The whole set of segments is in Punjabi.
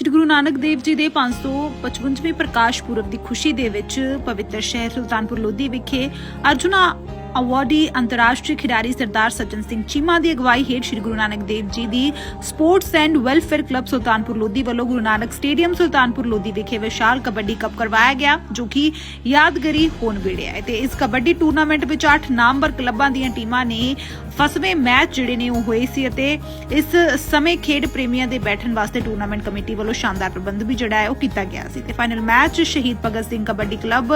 ਸ੍ਰੀ ਗੁਰੂ ਨਾਨਕ ਦੇਵ ਜੀ ਦੇ 555ਵੇਂ ਪ੍ਰਕਾਸ਼ ਪੁਰਬ ਦੀ ਖੁਸ਼ੀ ਦੇ ਵਿੱਚ ਪਵਿੱਤਰ ਸ਼ਹਿਰ ਸੁਲਤਾਨਪੁਰ ਲੋਧੀ ਵਿਖੇ ਅਰਜੁਨਾ ਅਵਾਰਡੀ ਅੰਤਰਰਾਸ਼ਟਰੀ ਖਿਡਾਰੀ ਸਰਦਾਰ ਸੱਜਣ ਸਿੰਘ ਚੀਮਾ ਦੀ ਅਗਵਾਈ ਹੇਠ ਸ੍ਰੀ ਗੁਰੂ ਨਾਨਕ ਦੇਵ ਜੀ ਦੀ sports and welfare club Sultanpur Lodhi ਵੱਲੋਂ ਗੁਰੂ ਨਾਨਕ ਸਟੇਡੀਅਮ ਸੁਲਤਾਨਪੁਰ ਲੋਧੀ ਵਿਖੇ ਵਿਸ਼ਾਲ ਕਬੱਡੀ ਕੱਪ ਕਰਵਾਇਆ ਗਿਆ, ਜੋ ਕਿ ਯਾਦਗਾਰੀ ਹੋਣ ਵੇੜਿਆ ਹੈ ਤੇ ਇਸ ਕਬੱਡੀ ਟੂਰਨਾਮੈਂਟ ਵਿੱਚ 8 ਨਾਮਵਰ ਕਲੱਬਾਂ ਦੀਆਂ ਟੀਮਾਂ ਨੇ ਫਸਵੇਂ ਮੈਚ ਜਿਹੜੇ ਨੇ ਉਹ ਹੋਏ ਸੀ ਅਤੇ ਇਸ ਸਮੇਂ ਖੇਡ ਪ੍ਰੇਮੀਆਂ ਦੇ ਬੈਠਣ ਵਾਸਤੇ ਟੂਰਨਾਮੈਂਟ ਕਮੇਟੀ ਵੱਲੋਂ ਸ਼ਾਨਦਾਰ ਪ੍ਰਬੰਧ ਵੀ ਜਿਹੜਾ ਹੈ ਉਹ ਕੀਤਾ ਗਿਆ ਸੀ। ਤੇ final match Shaheed Bhagat Singh kabaddi club,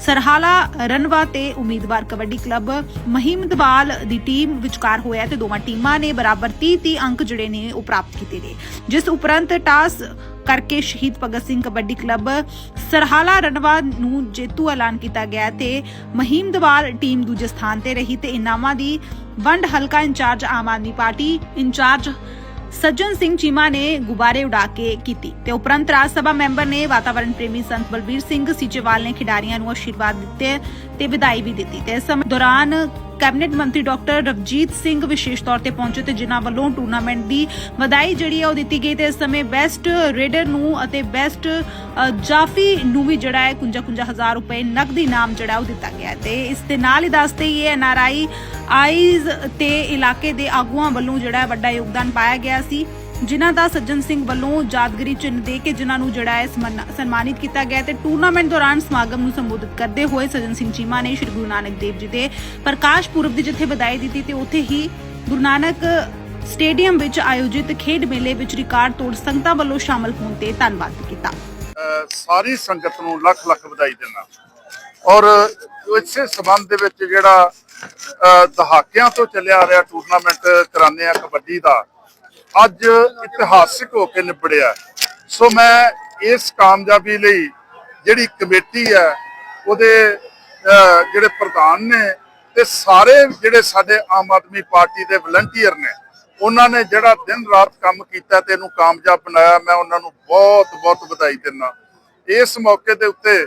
Sarhala, Ranwa ਤੇ ਉਮੀਦਵਾਰ ਕਬੱਡੀ ਕਲੱਬ ਮਹੀਮਦਵਾਲ ਦੀ ਟੀਮ ਵਿਚਕਾਰ ਹੋਇਆ ਤੇ ਦੋਵਾਂ ਟੀਮਾਂ ਨੇ ਬਰਾਬਰ 30-30 ਅੰਕ ਜਿਹੜੇ ਨੇ ਉਹ ਪ੍ਰਾਪਤ ਕੀਤੇ ਨੇ। ਜਿਸ ਉਪਰੰਤ ਟਾਸ ਕਰਕੇ ਸ਼ਹੀਦ ਭਗਤ ਸਿੰਘ ਕਬੱਡੀ ਕਲੱਬ ਸਰਹਾਲਾ ਰਨਵਾ ਨੂੰ ਜੇਤੂ ਐਲਾਨ ਕੀਤਾ ਗਿਆ ਤੇ ਮਹੀਮ ਮਹੀਮਦਵਾਲ ਟੀਮ ਦੂਜੇ ਸਥਾਨ ਤੇ ਰਹੀ ਤੇ ਇਨਾਮਾਂ ਦੀ ਵੰਡ ਹਲਕਾ incharge Aam Aadmi party incharge Sajjan Singh Cheema ਨੇ ਗੁਬਾਰੇ ਉਡਾ ਕੇ ਕੀਤੀ ਤੇ ਉਪਰੰਤ ਰਾਜ ਸਭਾ ਮੈਂਬਰ ਨੇ ਵਾਤਾਵਰਣ ਪ੍ਰੇਮੀ ਸੰਤ ਬਲਬੀਰ ਸਿੰਘ ਸੀਚੇਵਾਲ ਨੇ ਖਿਡਾਰੀਆਂ ਨੂੰ ਆਸ਼ੀਰਵਾਦ ਦਿੱਤੇ ਤੇ ਵਿਦਾਈ ਵੀ ਦਿੱਤੀ ਤੇ ਇਸ ਸਮੇਂ ਦੌਰਾਨ ਕੈਬਨਿਟ ਮੰਤਰੀ ਡਾਕਟਰ ਰਵਜੀਤ ਸਿੰਘ ਵਿਸ਼ੇਸ਼ ਤੌਰ ਤੇ ਪਹੁੰਚੇ ਤੇ ਜਿਨ੍ਹਾਂ ਵੱਲੋਂ ਟੂਰਨਾਮੈਂਟ ਦੀ ਵਧਾਈ ਜਿਹੜੀ ਹੈ ਉਹ ਦਿੱਤੀ ਗਈ ਤੇ ਇਸ ਸਮੇਂ ਬੈਸਟ ਰੇਡਰ ਨੂੰ ਅਤੇ ਬੈਸਟ ਜਾਫੀ ਨੂੰ ਵੀ ਜਿਹੜਾ ਹੈ 55 ਹਜ਼ਾਰ ਰੁਪਏ ਨਕਦੀ ਇਨਾਮ ਜਿਹੜਾ ਉਹ ਦਿੱਤਾ ਗਿਆ ਹੈ ਤੇ ਇਸ ਦੇ ਨਾਲ ਹੀ ਦੱਸਦੇ ਹੀ ਇਹ ਐਨਆਰਆਈ ਆਈਜ਼ ਤੇ ਇਲਾਕੇ ਦੇ ਆਗੂਆਂ ਵੱਲੋਂ ਜਿਹੜਾ ਵੱਡਾ ਯੋਗਦਾਨ ਪਾਇਆ ਗਿਆ ਸੀ। ਜਿਨ੍ਹਾਂ ਦਾ ਸੱਜਣ ਸਿੰਘ ਵੱਲੋਂ ਯਾਦਗਾਰੀ ਚਿੰਨ੍ਹ ਦੇ ਕੇ ਜਿਨ੍ਹਾਂ ਨੂੰ ਜਿਹੜਾ ਹੈ ਸਨਮਾਨਿਤ ਕੀਤਾ ਗਿਆ ਤੇ ਟੂਰਨਾਮੈਂਟ ਦੌਰਾਨ ਸਮਾਗਮ ਨੂੰ ਸੰਬੋਧਿਤ ਕਰਦੇ ਹੋਏ ਸੱਜਣ ਸਿੰਘ ਚੀਮਾ ਨੇ ਸ੍ਰੀ ਗੁਰੂ ਨਾਨਕ ਦੇਵ ਜੀ ਦੇ ਪ੍ਰਕਾਸ਼ ਪੁਰਬ ਦੀ ਜਿੱਥੇ ਵਧਾਈ ਦਿੱਤੀ ਤੇ ਉੱਥੇ ਹੀ ਗੁਰੂ ਨਾਨਕ ਸਟੇਡੀਅਮ ਵਿੱਚ ਆਯੋਜਿਤ ਖੇਡ ਮੇਲੇ ਵਿੱਚ ਰਿਕਾਰਡ ਤੋੜ ਸੰਗਤਾਂ ਵੱਲੋਂ ਸ਼ਾਮਲ ਹੋਣ ਤੇ ਧੰਨਵਾਦ ਕੀਤਾ। ਸਾਰੀ ਸੰਗਤ ਨੂੰ ਲੱਖ ਲੱਖ ਵਧਾਈ ਦਿੰਦਾ। ਔਰ ਇਸੇ ਸਬੰਧ ਦੇ ਵਿੱਚ ਜਿਹੜਾ ਦਹਾਕਿਆਂ ਤੋਂ ਚੱਲਿਆ ਆ ਰਿਹਾ ਟੂਰਨਾਮੈਂਟ ਕਰਾਉਂਦੇ ਆ ਕਬੱਡੀ ਦਾ ਅੱਜ ਇਤਿਹਾਸਿਕ ਹੋ ਕੇ ਨਿਬੜਿਆ ਸੋ ਮੈਂ ਇਸ ਕਾਮਯਾਬੀ ਲਈ ਜਿਹੜੀ ਕਮੇਟੀ ਹੈ, ਉਹਦੇ ਜਿਹੜੇ ਪ੍ਰਧਾਨ ਨੇ ਤੇ ਸਾਰੇ ਜਿਹੜੇ ਸਾਡੇ ਆਮ ਆਦਮੀ ਪਾਰਟੀ ਦੇ ਵਲੰਟੀਅਰ ਨੇ, ਉਹਨਾਂ ਨੇ ਜਿਹੜਾ ਦਿਨ ਰਾਤ ਕੰਮ ਕੀਤਾ ਤੇ ਇਹਨੂੰ ਕਾਮਯਾਬ ਬਣਾਇਆ, ਮੈਂ ਉਹਨਾਂ ਨੂੰ ਬਹੁਤ ਬਹੁਤ ਵਧਾਈ ਦਿੰਦਾ। ਇਸ ਮੌਕੇ ਦੇ ਉੱਤੇ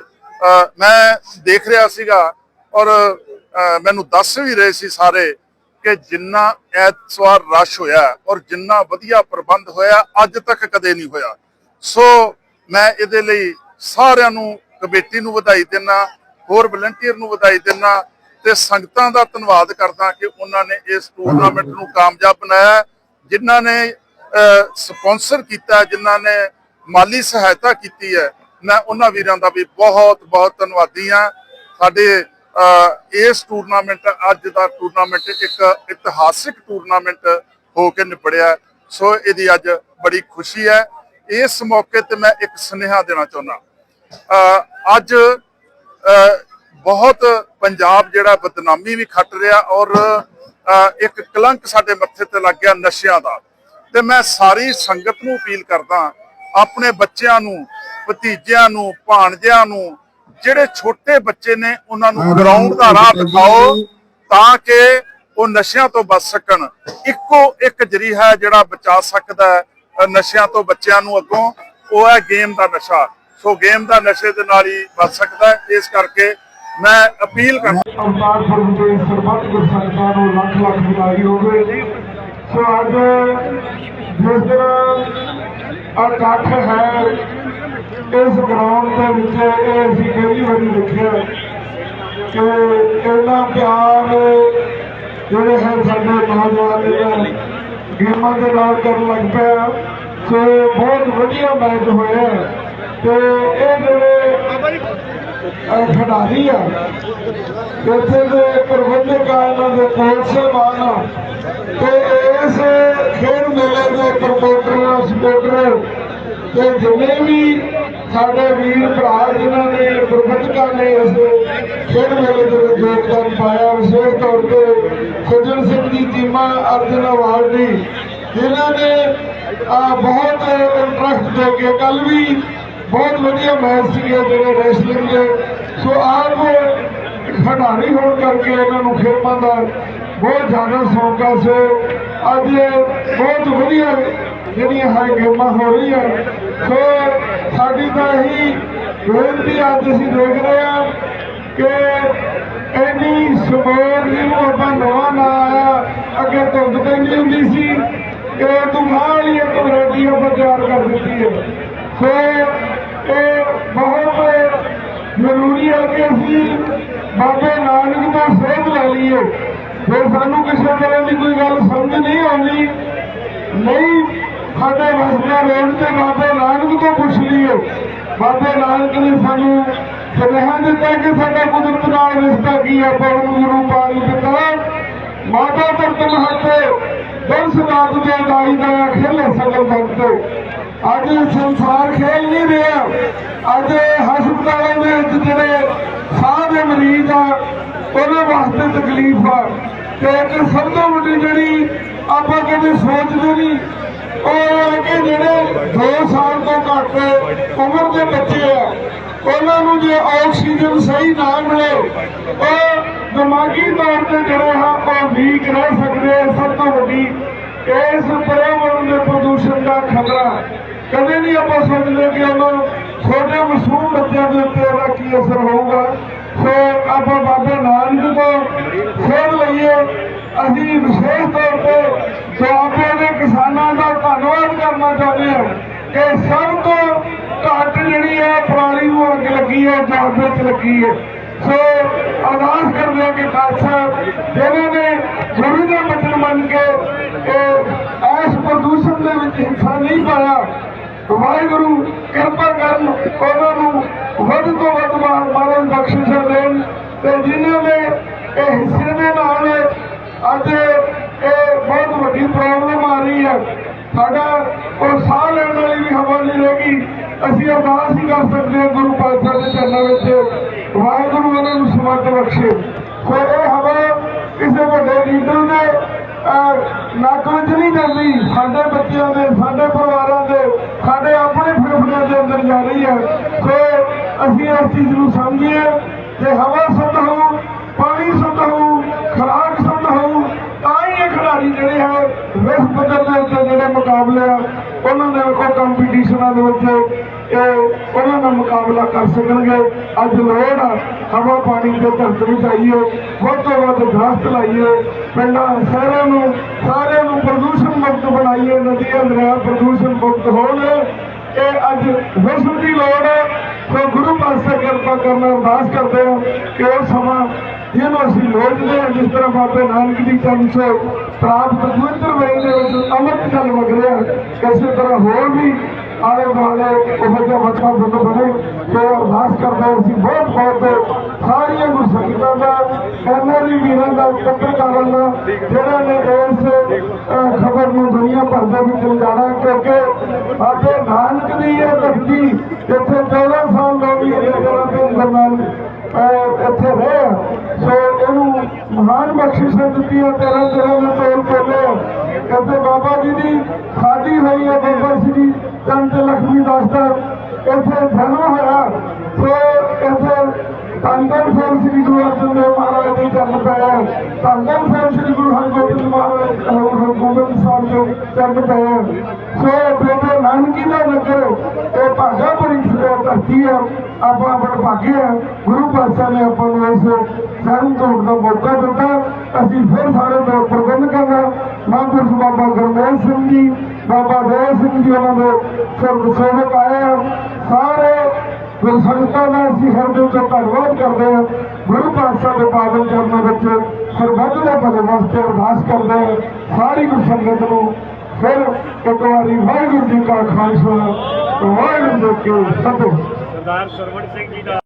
ਮੈਂ ਦੇਖ ਰਿਹਾ ਸੀਗਾ ਔਰ ਮੈਨੂੰ ਦੱਸ ਵੀ ਰਹੇ ਸੀ ਸਾਰੇ ਕਿ ਜਿੰਨਾ ਐਤਵਾਰ ਰਸ਼ ਹੋਇਆ ਔਰ ਜਿੰਨਾ ਵਧੀਆ ਪ੍ਰਬੰਧ ਹੋਇਆ, ਅੱਜ ਤੱਕ ਕਦੇ ਨਹੀਂ ਹੋਇਆ। ਸੋ ਮੈਂ ਇਹਦੇ ਲਈ ਸਾਰਿਆਂ ਨੂੰ ਕਮੇਟੀ ਨੂੰ ਵਧਾਈ ਦਿੰਦਾ ਹੋਰ ਵਲੰਟੀਅਰ ਨੂੰ ਵਧਾਈ ਦਿੰਦਾ ਤੇ ਸੰਗਤਾਂ ਦਾ ਧੰਨਵਾਦ ਕਰਦਾ ਕਿ ਉਹਨਾਂ ਨੇ ਇਸ ਟੂਰਨਾਮੈਂਟ ਨੂੰ ਕਾਮਯਾਬ ਬਣਾਇਆ, ਜਿਨ੍ਹਾਂ ਨੇ ਸਪਾਂਸਰ ਕੀਤਾ, ਜਿਨ੍ਹਾਂ ਨੇ ਮਾਲੀ ਸਹਾਇਤਾ ਕੀਤੀ ਹੈ। ਮੈਂ ਉਹਨਾਂ ਵੀਰਾਂ ਦਾ ਵੀ ਬਹੁਤ ਬਹੁਤ ਧੰਨਵਾਦੀ ਹਾਂ। ਸਾਡੇ ਇਸ ਟੂਰਨਾਮੈਂਟ ਅੱਜ ਦਾ ਟੂਰਨਾਮੈਂਟ ਇੱਕ ਇਤਿਹਾਸਿਕ ਟੂਰਨਾਮੈਂਟ ਹੋ ਕੇ ਨਿਪੜਿਆ ਸੋ ਇਹਦੀ ਅੱਜ ਬੜੀ ਖੁਸ਼ੀ ਹੈ। ਇਸ ਮੌਕੇ ਤੇ ਮੈਂ ਇੱਕ ਸੁਨੇਹਾ ਦੇਣਾ ਚਾਹੁੰਦਾ ਅੱਜ ਬਹੁਤ ਪੰਜਾਬ ਜਿਹੜਾ ਬਦਨਾਮੀ ਵੀ ਖੱਟ ਰਿਹਾ ਔਰ ਇੱਕ ਕਲੰਕ ਸਾਡੇ ਮੱਥੇ ਤੇ ਲੱਗ ਗਿਆ ਨਸ਼ਿਆਂ ਦਾ। ਤੇ ਮੈਂ ਸਾਰੀ ਸੰਗਤ ਨੂੰ ਅਪੀਲ ਕਰਦਾ ਆਪਣੇ ਬੱਚਿਆਂ ਨੂੰ, ਭਤੀਜਿਆਂ ਨੂੰ, ਭਾਣਜਿਆਂ ਨੂੰ ਜਿਹੜੇ ਛੋਟੇ ਬੱਚੇ ਨੇ ਉਹਨਾਂ ਨੂੰ ਗਰਾਊਂਡ ਦਾ ਰਾਹ ਦਿਖਾਓ ਤਾਂ ਕਿ ਉਹ ਨਸ਼ਿਆਂ ਤੋਂ ਬਚ ਸਕਣ। ਇੱਕੋ ਇੱਕ ਜਰੀਹਾ ਹੈ ਜਿਹੜਾ ਬਚਾ ਸਕਦਾ ਹੈ ਨਸ਼ਿਆਂ ਤੋਂ ਬੱਚਿਆਂ ਨੂੰ ਅੱਗੋਂ। ਉਹ ਹੈ ਗੇਮ ਦਾ ਨਸ਼ਾ। ਸੋ ਗੇਮ ਦਾ ਨਸ਼ੇ ਦੇ ਨਾਲ ਹੀ ਬਚ ਸਕਦਾ ਹੈ। ਇਸ ਕਰਕੇ ਮੈਂ ਅਪੀਲ ਕਰਦਾ ਅਵਤਾਰ ਪੁਰਬ ਦੇ ਸਰਬੱਤ ਨੂੰ ਲੱਖ ਲੱਖ ਵਧਾਈ ਹੋਵੇ। ਸੋ ਅੱਜ ਜਿਸ ਦਿਨ ਇਕੱਠ ਹੈ। ਇਸ ਗਰਾਊਂਡ ਦੇ ਵਿੱਚ ਇਹ ਅਸੀਂ ਪਹਿਲੀ ਵਾਰੀ ਦੇਖਿਆ ਕਿ ਇੰਨਾ ਪਿਆਰ ਜਿਹੜੇ ਹੈ ਸਾਡੇ ਨੌਜਵਾਨ ਨੇ ਗੇਮਾਂ ਦੇ ਨਾਲ ਕਰਨ ਲੱਗ ਪਿਆ। ਸੋ ਬਹੁਤ ਵਧੀਆ ਮੈਚ ਹੋਇਆ ਤੇ ਇਹ ਜਿਹੜੇ ਖਿਡਾਰੀ ਆ, ਇੱਥੇ ਦੇ ਪ੍ਰਬੰਧਕ ਆ ਇਹਨਾਂ ਦੇ ਕੋਚ ਸਾਹਿਬਾਨ ਤੇ ਇਸ ਖੇਡ ਮੇਲੇ ਦੇ ਪ੍ਰਮੋਟਰ, ਸਪੋਰਟਰ ਤੇ ਜਿੰਨੇ ਵੀ ਸਾਡੇ ਵੀਰ ਭਰਾ ਜਿਨ੍ਹਾਂ ਨੇ ਪ੍ਰਬੰਧਕਾਂ ਨੇ ਇਸ ਖੇਡ ਮੇਲੇ ਦੇ ਵਿੱਚ ਯੋਗਦਾਨ ਪਾਇਆ, ਵਿਸ਼ੇਸ਼ ਤੌਰ ਤੇ ਸੱਜਣ ਸਿੰਘ ਦੀ ਟੀਮਾਂ ਅਰਜਨ ਅਵਾਰਡ ਦੀ, ਜਿਨ੍ਹਾਂ ਨੇ ਬਹੁਤ ਇੰਟਰਸਟ ਦੇ ਕੇ ਕੱਲ ਵੀ ਬਹੁਤ ਵਧੀਆ ਮੈਚ ਸੀਗੇ ਜਿਹੜੇ ਰੈਸਲਿੰਗ ਦੇ। ਸੋ ਆਪ ਖਿਡਾਰੀ ਹੋਣ ਕਰਕੇ ਇਹਨਾਂ ਨੂੰ ਖੇਡਾਂ ਦਾ ਬਹੁਤ ਜ਼ਿਆਦਾ ਸ਼ੌਂਕ ਆ ਸੋ ਅੱਜ ਬਹੁਤ ਵਧੀਆ ਜਿਹੜੀਆਂ ਹੈ ਗੇਮਾਂ ਹੋ ਰਹੀਆਂ ਸੋ ਸਾਡੀ ਤਾਂ ਇਹੀ ਬੇਨਤੀ ਅੱਜ ਅਸੀਂ ਦੇਖ ਰਹੇ ਹਾਂ ਕਿ ਇੰਨੀ ਸਪੋਰਟ ਜਿਹਨੂੰ ਆਪਾਂ ਨਵਾਂ ਨਾ ਆਇਆ ਅੱਗੇ ਧੁੰਦ ਪੈਂਦੀ ਹੁੰਦੀ ਸੀ। ਕਿ ਤੂੰ ਨਾਲ ਹੀ ਇੱਕ ਵੈਰਾਈਟੀ ਆਪਾਂ ਤਿਆਰ ਕਰ ਦਿੱਤੀ ਹੈ ਸੋ ਇਹ ਬਹੁਤ ਜ਼ਰੂਰੀ ਹੈ ਕਿ ਅਸੀਂ ਬਾਬੇ ਨਾਨਕ ਦਾ ਸੇਧ ਲੈ ਲਈਏ। ਜੇ ਸਾਨੂੰ ਕਿਸੇ ਤਰ੍ਹਾਂ ਦੀ ਕੋਈ ਗੱਲ ਸਮਝ ਨਹੀਂ ਆਉਂਦੀ, ਨਹੀਂ, ਸਾਡੇ ਵਸਦਾ ਰੋਡ ਤੇ ਬਾਬੇ ਨਾਨਕ ਤੋਂ ਪੁੱਛ ਲਈਏ। ਬਾਬੇ ਨਾਨਕ ਨੇ ਸਾਨੂੰ ਸੁਨੇਹਾ ਦਿੱਤਾ ਕਿ ਸਾਡਾ ਕੁਦਰਤ ਨਾਲ ਰਿਸ਼ਤਾ ਕੀ ਹੈ ਪਵਨ ਗੁਰੂ ਪਾਣੀ ਦਿੱਤਾ। ਮਾਤਾ ਧਰਤ ਮਹੱਤੇ ਦਰਸ ਦਾਤ ਦੇ ਦਾਈ ਦਾ ਖੇਲੇ ਸਗਲ ਭਗਤ। ਅੱਜ ਸੰਸਾਰ ਖੇਲ ਨਹੀਂ ਰਿਹਾ। ਅੱਜ ਹਸਪਤਾਲਾਂ ਦੇ ਵਿੱਚ ਜਿਹੜੇ ਸਾਹ ਦੇ ਮਰੀਜ਼ ਆ, ਉਹਨਾਂ ਵਾਸਤੇ ਤਕਲੀਫ ਆ। ਤੇ ਇੱਕ ਸਭ ਤੋਂ ਵੱਡੀ ਜਿਹੜੀ ਆਪਾਂ ਕਦੇ ਸੋਚਦੇ ਨਹੀਂ, ਉਹ ਹੈ ਕਿ ਜਿਹੜੇ 2 ਸਾਲ ਤੋਂ ਘੱਟ ਉਮਰ ਦੇ ਬੱਚੇ ਆ, ਉਹਨਾਂ ਨੂੰ ਜੇ ਆਕਸੀਜਨ ਸਹੀ ਨਾ ਮਿਲੇ, ਉਹ ਦਿਮਾਗੀ ਤੌਰ ਤੇ ਜਿਹੜੇ ਆ ਉਹ ਵੀਕ ਰਹਿ ਸਕਦੇ ਆ, ਸਭ ਤੋਂ ਵੱਡੀ ਇਸ ਪਰਿਆਵਰਣ ਦੇ ਪ੍ਰਦੂਸ਼ਣ ਦਾ ਖਤਰਾ। ਕਦੇ ਨਹੀਂ ਆਪਾਂ ਸੋਚਦੇ ਕਿ ਉਹਨਾਂ ਛੋਟੇ ਮਾਸੂਮ ਬੱਚਿਆਂ ਦੇ ਉੱਤੇ ਉਹਦਾ ਕੀ ਅਸਰ ਹੋਊਗਾ। ਸੋ ਆਪਾਂ ਬਾਬਾ ਨਾਨਕ ਤੋਂ ਸੇਧ ਲਈਏ। ਅਸੀਂ ਵਿਸ਼ੇਸ਼ ਤੌਰ ਤੇ ਦੁਆਬੇ ਦੇ ਕਿਸਾਨਾਂ ਦਾ ਧੰਨਵਾਦ ਕਰਨਾ ਚਾਹੁੰਦੇ ਹਾਂ ਕਿ ਸਭ ਤੋਂ ਘੱਟ ਜਿਹੜੀ ਹੈ ਪਰਾਲੀ ਨੂੰ ਅੱਗ ਲੱਗੀ ਹੈ ਦੁਆਬੇ 'ਚ ਲੱਗੀ ਹੈ ਸੋ ਅਰਦਾਸ ਕਰਦੇ ਹਾਂ ਕਿ ਖਾਲਸਾ ਜਿਹਨਾਂ ਨੇ ਗੁਰੂ ਦੇ ਬਚਨ ਮੰਨ ਕੇ ਇਸ ਪ੍ਰਦੂਸ਼ਣ ਦੇ ਵਿੱਚ ਹਿੱਸਾ ਨਹੀਂ ਪਾਇਆ, ਵਾਹਿਗੁਰੂ ਕਿਰਪਾ ਕਰਨ ਉਹਨਾਂ ਨੂੰ ਵੱਧ ਤੋਂ ਵੱਧ ਮਾਰਨ ਬਖਸ਼ਿਸ਼ ਦੇਣ ਤੇ ਜਿਨ੍ਹਾਂ ਨੇ ਇਹ ਹਿੱਸੇ ਦੇ ਨਾਲ ਅੱਜ ਇਹ ਬਹੁਤ ਵੱਡੀ ਪ੍ਰੋਬਲਮ ਆ ਰਹੀ ਹੈ ਸਾਡਾ ਉਹ ਸਾਹ ਲੈਣ ਵਾਲੀ ਵੀ ਹਵਾ ਨਹੀਂ ਰਹੇਗੀ। ਅਸੀਂ ਅਰਦਾਸ ਹੀ ਕਰ ਸਕਦੇ ਹਾਂ ਗੁਰੂ ਪਾਤਸ਼ਾਹ ਦੇ ਚਰਨਾਂ ਵਿੱਚ। ਵਾਹਿਗੁਰੂ ਉਹਨਾਂ ਨੂੰ ਸਮਰਥ ਬਖਸ਼ੇ। ਸੋ ਇਹ ਹਵਾ ਕਿਸੇ ਵੱਡੇ ਲੀਡਰ ਦੇ ਨੱਕ ਵਿੱਚ ਨਹੀਂ ਜਾਂਦੀ। ਸਾਡੇ ਬੱਚਿਆਂ ਦੇ, ਸਾਡੇ ਪਰਿਵਾਰਾਂ ਦੇ, ਸਾਡੇ ਆਪਣੇ ਫੇਫੜਿਆਂ ਦੇ ਅੰਦਰ ਜਾ ਰਹੀ ਹੈ। ਸੋ ਅਸੀਂ ਇਸ ਚੀਜ਼ ਨੂੰ ਸਮਝੀਏ ਕਿ ਹਵਾ ਸ਼ੁੱਧ ਹੋਊ ਪਾਣੀ ਸ਼ੁੱਧ ਹੋਊ ਖੁਰਾਕ ਸ਼ੁੱਧ ਹੋਊ ਤਾਂ ਹੀ ਇਹ ਖਿਡਾਰੀ ਜਿਹੜੇ ਹੈ ਵਿਸ਼ਵ ਪੱਧਰ ਦੇ ਉੱਤੇ ਜਿਹੜੇ ਮੁਕਾਬਲੇ ਆ ਉਹਨਾਂ ਦੇ ਉਹ ਕੰਪੀਟੀਸ਼ਨਾਂ ਦੇ ਵਿੱਚ ਇਹ ਉਹਨਾਂ ਦਾ ਮੁਕਾਬਲਾ ਕਰ ਸਕਣਗੇ। ਅੱਜ ਲੋੜ ਹਵਾ ਪਾਣੀ ਤੇ ਧਰਤ ਵਿੱਚ ਆਈਏ ਵੱਧ ਤੋਂ ਵੱਧ ਦਰਖਤ ਲਾਈਏ, ਪਿੰਡਾਂ ਸ਼ਹਿਰਾਂ ਨੂੰ, ਸਾਰਿਆਂ ਨੂੰ ਪ੍ਰਦੂਸ਼ਣ ਮੁਕਤ ਬਣਾਈਏ, ਨਦੀਆਂ, ਦਰਿਆ ਪ੍ਰਦੂਸ਼ਣ ਮੁਕਤ ਹੋਣ। ਇਹ ਅੱਜ ਵਿਸ਼ਵ ਦੀ ਲੋੜ ਹੈ ਸੋ ਗੁਰੂ ਪਾਤਸ਼ਾਹ ਕਿਰਪਾ ਕਰਨਾ ਅਰਦਾਸ ਕਰਦੇ ਹਾਂ ਕਿ ਉਹ ਸਮਾਂ ਜਿਹਨੂੰ ਅਸੀਂ ਲੋੜਦੇ ਹਾਂ ਜਿਸ ਤਰ੍ਹਾਂ ਬਾਬੇ ਨਾਨਕ ਦੀ ਚਰਨ ਸੇ ਪ੍ਰਾਪਤ ਪਵਿੱਤਰ ਵੇਲੇ ਦੇ ਵਿੱਚ ਅੰਮ੍ਰਿਤ ਜਲ ਵਗ ਰਿਹਾ ਕਿਸੇ ਤਰ੍ਹਾਂ ਹੋਰ ਵੀ ਆਲੇ ਦੁਆਲੇ ਉਹ ਜਿਹਾ ਬੱਚਾ ਬੰਦ ਬਣੇ ਤੇ ਅਰਦਾਸ ਕਰਦਾ ਹਾਂ, ਅਸੀਂ ਬਹੁਤ ਬਹੁਤ ਸਾਰੀਆਂ ਗੁਰਸੰਗਤਾਂ ਦਾ ਐਨਆਰਈ ਵੀਰਾਂ ਦਾ ਪੱਤਰਕਾਰਾਂ ਦਾ, ਜਿਹੜਾ ਨੇ ਇਸ ਖਬਰ ਨੂੰ ਦੁਨੀਆ ਭਰ ਦੇ ਵਿੱਚ ਲਿਜਾਣਾ, ਕਿਉਂਕਿ ਬਾਬੇ ਨਾਨਕ ਦੀ ਇਹ ਧਰਤੀ ਇੱਥੇ 14 ਸਾਲ ਲੋਕ ਇਹ ਜਗ੍ਹਾ ਤੇ ਦਰਮਿਆਨ ਇੱਥੇ ਰਹੇ ਆ। ਸੋ ਇਹਨੂੰ ਮਹਾਨ ਬਖਸ਼ਿਸ਼ ਬਖਸ਼ਿਸ਼ਾਂ ਦਿੱਤੀਆਂ ਤੇਰਾਂ ਤੇਰਾਂ ਦੇ ਤੋਲ ਕੋਲੇ ਆ। ਕਹਿੰਦੇ ਬਾਬਾ ਜੀ ਦੀ ਖਾਦੀ ਹੋਈ ਹੈ, ਬਾਬਾ ਸ੍ਰੀ ਚੰਦ ਲਖਮੀ ਦਾਸ ਦਾ ਇੱਥੇ ਜਨਮ ਹੋਇਆ। ਸੋ ਇੱਥੇ ਧੰਨ ਸਾਹਿਬ ਸ੍ਰੀ ਗੁਰੂ ਅਰਜਨ ਦੇਵ ਮਹਾਰਾਜ ਦੇ ਜਨਮ ਪਿਆ। ਧੰਨ ਸਾਹਿਬ ਸ੍ਰੀ ਗੁਰੂ ਹਰਗੋਬਿੰਦ ਮਹਾਰਾਜ ਹਰਗੋਬਿੰਦ ਸਾਹਿਬ ਦੇ ਜਨਮ ਪਾਇਆ ਸੋ ਬੇਟੇ ਨਾਨਕੀ ਦਾ ਨਗਰ ਇਹ ਭਾਗਾ ਭਰੀ ਧਰਤੀ ਹੈ। ਆਪਣਾ ਬੜ ਹੈ। ਗੁਰੂ ਪਾਤਸ਼ਾਹ ਨੇ ਆਪਾਂ ਨੂੰ ਇਸ ਜਨਮ ਤੋਂ ਦਾ ਮੌਕਾ ਦਿੱਤਾ। ਅਸੀਂ ਫਿਰ ਸਾਰੇ ਦਾ ਪ੍ਰਬੰਧਕਾਂ ਦਾ ਮਹਾਂਪੁਰਸ਼ ਬਾਬਾ ਗੁਰਮੇਲ ਸਿੰਘ ਜੀ ਬਾਬਾ ਦੇਵ ਸਿੰਘ ਜੀ ਉਹਨਾਂ ਦੇ ਸਰਬ ਆਏ ਸਾਰੇ ਫਿਰ ਸੰਗਤਾਂ ਦਾ ਅਸੀਂ ਹਰਦਿਲ ਤੋਂ ਧੰਨਵਾਦ ਕਰਦੇ ਹਾਂ ਗੁਰੂ ਪਾਤਸ਼ਾਹ ਦੇ ਪਾਵਨ ਚਰਨਾਂ ਵਿੱਚ ਸਰਬੱਤ ਦੇ ਭਲੇ ਵਾਸਤੇ ਅਰਦਾਸ ਕਰਦੇ ਹਾਂ ਸਾਰੀ ਗੁਰੂ ਸੰਗਤ ਨੂੰ ਫਿਰ ਇੱਕ ਵਾਰੀ ਵਾਹਿਗੁਰੂ ਜੀ ਕਾ ਖਾਲਸਾ, ਵਾਹਿਗੁਰੂ ਜੀ ਕੀ ਫਤਿਹ। ਸਰਦਾਰ ਸਰਵਣ ਸਿੰਘ ਜੀ ਦਾ